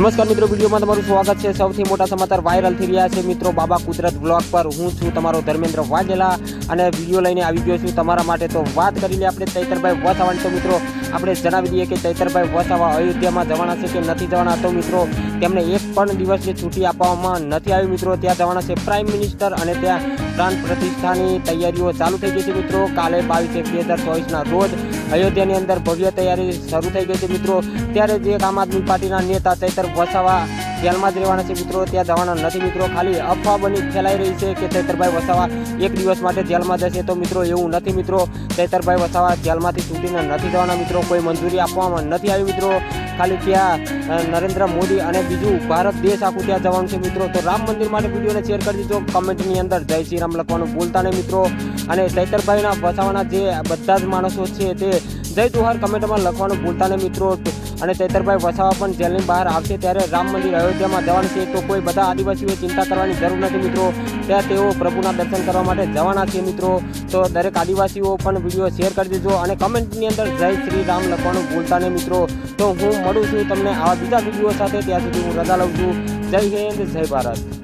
નમસ્કાર મિત્રો, વિડીયોમાં તમારું સ્વાગત છે. સૌથી મોટા સમાચાર વાયરલ થઈ રહ્યા છે મિત્રો, બાબા કુદરત બ્લોગ પર. હું છું તમારો ધર્મેન્દ્ર વાઘેલા અને વીડિયો લઈને આવી ગયો છું તમારા માટે. તો વાત કરી લે આપણે ચૈતરભાઈ વસાવાની તો મિત્રો, આપણે જણાવી દઈએ કે ચૈતરભાઈ વસાવા અયોધ્યામાં જવાના છે કે નથી જવાના? તો મિત્રો, તેમને એક પણ દિવસની છૂટી આપવામાં નથી આવી મિત્રો. ત્યાં જવાના છે પ્રાઇમ મિનિસ્ટર અને ત્યાં પ્રાણ પ્રતિષ્ઠાની તૈયારીઓ ચાલુ થઈ ગઈ છે મિત્રો. કાલે બાવીસ એક બે હજાર ચોવીસના રોજ અયોધ્યાની અંદર ભવ્ય તૈયારી શરૂ થઈ ગઈ છે મિત્રો. ત્યારે જે આમ આદમી પાર્ટીના નેતા ચૈતર વસાવા જેલમાં જ રહેવાના છે મિત્રો. ત્યાં જવાના નથી મિત્રો. ખાલી અફવા બની ફેલાઈ રહી છે કે ચૈતરભાઈ વસાવા એક દિવસ માટે જેલમાં જશે તો મિત્રો એવું નથી મિત્રો. ચૈતરભાઈ વસાવા જેલમાંથી છૂટીને નથી જવાના મિત્રો. કોઈ મંજૂરી આપવામાં નથી આવી મિત્રો. ખાલી ત્યાં નરેન્દ્ર મોદી અને બીજું ભારત દેશ આખું ત્યાં જવાનું છે મિત્રો. તો રામ મંદિર માટે વિડીયોને શેર કરી દીધો. કમેન્ટની અંદર જય શ્રી રામ લખવાનું ભૂલતા નહીં મિત્રો. અને ચૈતરભાઈના વસાવાના જે બધા જ માણસો છે તે જય જોહાર કમેન્ટમાં લખવાનું ભૂલતા નહીં મિત્રો. અને ચૈતરભાઈ વસાવા પણ જેલની બહાર આવશે ત્યારે રામ મંદિર અયોધ્યામાં જવાનું છે. તો કોઈ બધા આદિવાસીઓએ ચિંતા કરવાની જરૂર નથી મિત્રો. ત્યાં તેઓ પ્રભુના દર્શન કરવા માટે જવાના છે મિત્રો. તો દરેક આદિવાસીઓ પણ વીડિયો શેર કરી દેજો અને કમેન્ટની અંદર જય શ્રી રામ લખવાનું ભૂલતા નહીં મિત્રો. તો હું મળું છું તમને આવા બીજા વીડિયો સાથે. ત્યાં સુધી હું રજા લઉં છું. જય હિન્દ, જય ભારત.